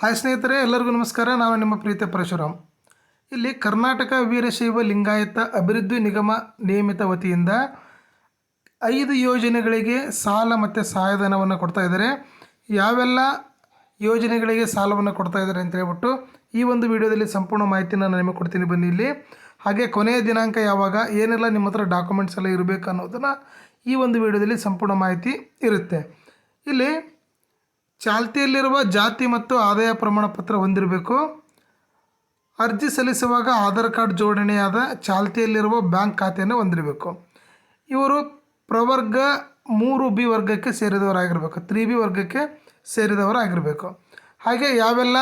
Hi ಸ್ನೇಹಿತರೆ, ಎಲ್ಲರಿಗೂ ನಮಸ್ಕಾರ. ನಾನು ನಿಮ್ಮ ಪ್ರೀತಿ ಪರಶುರಾಮ್. ಇಲ್ಲಿ ಕರ್ನಾಟಕ ವೀರಶೈವ ಲಿಂಗಾಯತ ಅಭಿವೃದ್ಧಿ ನಿಗಮ ನಿಯಮಿತ ವತಿಯಿಂದ ಐದು ಯೋಜನೆಗಳಿಗೆ ಸಾಲ ಮತ್ತು ಸಹಾಯಧನವನ್ನು ಕೊಡ್ತಾ ಇದ್ದಾರೆ. ಯಾವೆಲ್ಲ ಯೋಜನೆಗಳಿಗೆ ಸಾಲವನ್ನು ಕೊಡ್ತಾ ಇದ್ದಾರೆ ಅಂತ ಹೇಳ್ಬಿಟ್ಟು ಈ ಒಂದು ವಿಡಿಯೋದಲ್ಲಿ ಸಂಪೂರ್ಣ ಮಾಹಿತಿನ ನಾನು ನಿಮಗೆ ಕೊಡ್ತೀನಿ ಬನ್ನಿ ಇಲ್ಲಿ. ಹಾಗೆ ಕೊನೆಯ ದಿನಾಂಕ ಯಾವಾಗ, ಏನೆಲ್ಲ ನಿಮ್ಮ ಹತ್ರ ಡಾಕ್ಯುಮೆಂಟ್ಸ್ ಎಲ್ಲ ಇರಬೇಕು ಅನ್ನೋದನ್ನು ಈ ಒಂದು ವಿಡಿಯೋದಲ್ಲಿ ಸಂಪೂರ್ಣ ಮಾಹಿತಿ ಇರುತ್ತೆ. ಇಲ್ಲಿ ಚಾಲ್ತಿಯಲ್ಲಿರುವ ಜಾತಿ ಮತ್ತು ಆದಾಯ ಪ್ರಮಾಣ ಪತ್ರ ಹೊಂದಿರಬೇಕು. ಅರ್ಜಿ ಸಲ್ಲಿಸುವಾಗ ಆಧಾರ್ ಕಾರ್ಡ್ ಜೋಡಣೆಯಾದ ಚಾಲ್ತಿಯಲ್ಲಿರುವ ಬ್ಯಾಂಕ್ ಖಾತೆಯನ್ನು ಹೊಂದಿರಬೇಕು. ಇವರು ಪ್ರವರ್ಗ ಮೂರು ಬಿ ವರ್ಗಕ್ಕೆ ಸೇರಿದವರಾಗಿರಬೇಕು. ತ್ರೀ ಬಿ ವರ್ಗಕ್ಕೆ ಸೇರಿದವರಾಗಿರಬೇಕು. ಹಾಗೆ ಯಾವೆಲ್ಲ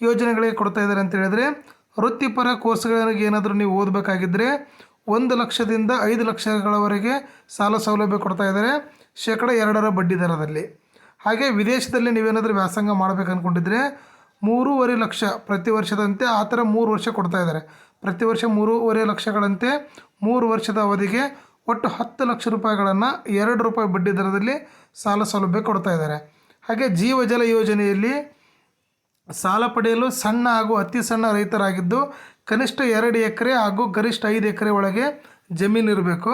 ಯೋಜನೆಗಳಿಗೆ ಕೊಡ್ತಾ ಇದ್ದಾರೆ ಅಂತ ಹೇಳಿದ್ರೆ, ವೃತ್ತಿಪರ ಕೋರ್ಸ್ಗಳಿಗೆ ಏನಾದರೂ ನೀವು ಓದಬೇಕಾಗಿದ್ದರೆ ಒಂದು ಲಕ್ಷದಿಂದ ಐದು ಲಕ್ಷಗಳವರೆಗೆ ಸಾಲ ಸೌಲಭ್ಯ ಕೊಡ್ತಾ ಇದ್ದಾರೆ. ಶೇಕಡ ಎರಡರ ಬಡ್ಡಿ ದರದಲ್ಲಿ. ಹಾಗೆ ವಿದೇಶದಲ್ಲಿ ನೀವೇನಾದರೂ ವ್ಯಾಸಂಗ ಮಾಡಬೇಕು ಅಂದ್ಕೊಂಡಿದ್ರೆ ಮೂರುವರೆ ಲಕ್ಷ ಪ್ರತಿ ವರ್ಷದಂತೆ ಆ ಥರ ಮೂರು ವರ್ಷ ಕೊಡ್ತಾ ಇದ್ದಾರೆ. ಪ್ರತಿ ವರ್ಷ ಮೂರುವರೆ ಲಕ್ಷಗಳಂತೆ ಮೂರು ವರ್ಷದ ಅವಧಿಗೆ ಒಟ್ಟು ಹತ್ತು ಲಕ್ಷ ರೂಪಾಯಿಗಳನ್ನು ಎರಡು ರೂಪಾಯಿ ಬಡ್ಡಿ ದರದಲ್ಲಿ ಸಾಲ ಸೌಲಭ್ಯ ಕೊಡ್ತಾ ಇದ್ದಾರೆ. ಹಾಗೆ ಜೀವಜಲ ಯೋಜನೆಯಲ್ಲಿ ಸಾಲ ಪಡೆಯಲು ಸಣ್ಣ ಹಾಗೂ ಅತಿ ಸಣ್ಣ ರೈತರಾಗಿದ್ದು ಕನಿಷ್ಠ ಎರಡು ಎಕರೆ ಹಾಗೂ ಗರಿಷ್ಠ ಐದು ಎಕರೆ ಒಳಗೆ ಜಮೀನು ಇರಬೇಕು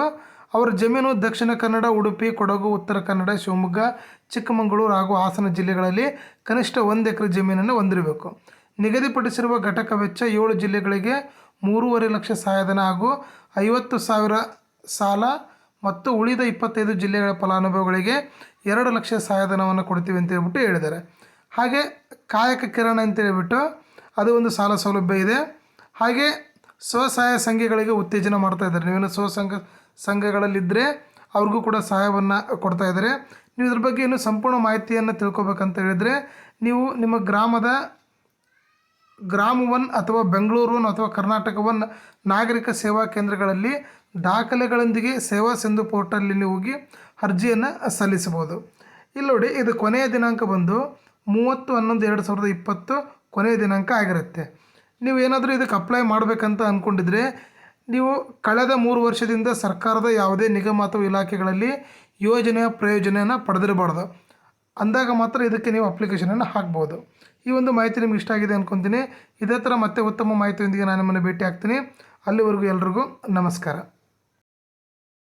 ಅವರ ಜಮೀನು, ದಕ್ಷಿಣ ಕನ್ನಡ, ಉಡುಪಿ, ಕೊಡಗು, ಉತ್ತರ ಕನ್ನಡ, ಶಿವಮೊಗ್ಗ, ಚಿಕ್ಕಮಗಳೂರು ಹಾಗೂ ಹಾಸನ ಜಿಲ್ಲೆಗಳಲ್ಲಿ ಕನಿಷ್ಠ ಒಂದು ಎಕರೆ ಜಮೀನನ್ನು ಹೊಂದಿರಬೇಕು. ನಿಗದಿಪಡಿಸಿರುವ ಘಟಕ ವೆಚ್ಚ ಏಳು ಜಿಲ್ಲೆಗಳಿಗೆ ಮೂರುವರೆ ಲಕ್ಷ ಸಹಾಯಧನ ಹಾಗೂ ಐವತ್ತು ಸಾವಿರ ಸಾಲ ಮತ್ತು ಉಳಿದ ಇಪ್ಪತ್ತೈದು ಜಿಲ್ಲೆಗಳ ಫಲಾನುಭವಿಗಳಿಗೆ ಎರಡು ಲಕ್ಷ ಸಹಾಯಧನವನ್ನು ಕೊಡ್ತೀವಿ ಅಂತ ಹೇಳ್ಬಿಟ್ಟು ಹೇಳಿದ್ದಾರೆ. ಹಾಗೆ ಕಾಯಕ ಕಿರಣ ಅಂತ ಹೇಳ್ಬಿಟ್ಟು ಅದು ಒಂದು ಸಾಲ ಸೌಲಭ್ಯ ಇದೆ. ಹಾಗೆ ಸ್ವಸಹಾಯ ಸಂಘಗಳಿಗೆ ಉತ್ತೇಜನ ಮಾಡ್ತಾ ಇದ್ದಾರೆ. ನೀವೇನು ಸ್ವಸಂಘ ಸಂಘಗಳಲ್ಲಿದ್ದರೆ ಅವ್ರಿಗೂ ಕೂಡ ಸಹಾಯವನ್ನು ಕೊಡ್ತಾ ಇದ್ದಾರೆ. ನೀವು ಇದ್ರ ಬಗ್ಗೆ ಇನ್ನೂ ಸಂಪೂರ್ಣ ಮಾಹಿತಿಯನ್ನು ತಿಳ್ಕೊಬೇಕಂತ ಹೇಳಿದರೆ, ನೀವು ನಿಮ್ಮ ಗ್ರಾಮದ ಗ್ರಾಮ ಒನ್ ಅಥವಾ ಬೆಂಗಳೂರು ಅಥವಾ ಕರ್ನಾಟಕ ಒನ್ ನಾಗರಿಕ ಸೇವಾ ಕೇಂದ್ರಗಳಲ್ಲಿ ದಾಖಲೆಗಳೊಂದಿಗೆ ಸೇವಾ ಸಿಂಧು ಪೋರ್ಟಲ್ಲಿ ಹೋಗಿ ಅರ್ಜಿಯನ್ನು ಸಲ್ಲಿಸಬಹುದು. ಇಲ್ಲಿ ನೋಡಿ, ಇದು ಕೊನೆಯ ದಿನಾಂಕ ಬಂದು ಮೂವತ್ತು, ಹನ್ನೊಂದು, ಎರಡು ಸಾವಿರದ ಇಪ್ಪತ್ತು ಕೊನೆಯ ದಿನಾಂಕ ಆಗಿರುತ್ತೆ. ನೀವು ಏನಾದರೂ ಇದಕ್ಕೆ ಅಪ್ಲೈ ಮಾಡಬೇಕಂತ ಅಂದ್ಕೊಂಡಿದ್ರೆ ನೀವು ಕಳೆದ ಮೂರು ವರ್ಷದಿಂದ ಸರ್ಕಾರದ ಯಾವುದೇ ನಿಗಮ ಅಥವಾ ಇಲಾಖೆಗಳಲ್ಲಿ ಯೋಜನೆಯ ಪ್ರಯೋಜನೆಯನ್ನು ಪಡೆದಿರಬಾರ್ದು. ಅಂದಾಗ ಮಾತ್ರ ಇದಕ್ಕೆ ನೀವು ಅಪ್ಲಿಕೇಶನನ್ನು ಹಾಕ್ಬೋದು. ಈ ಒಂದು ಮಾಹಿತಿ ನಿಮ್ಗೆ ಇಷ್ಟ ಆಗಿದೆ ಅಂದ್ಕೊತೀನಿ ಇದೇ ಥರ ಮತ್ತೆ ಉತ್ತಮ ಮಾಹಿತಿಯೊಂದಿಗೆ ನಾನು ನಿಮ್ಮನ್ನು ಭೇಟಿ ಆಗ್ತೀನಿ ಅಲ್ಲಿವರೆಗೂ ಎಲ್ರಿಗೂ ನಮಸ್ಕಾರ.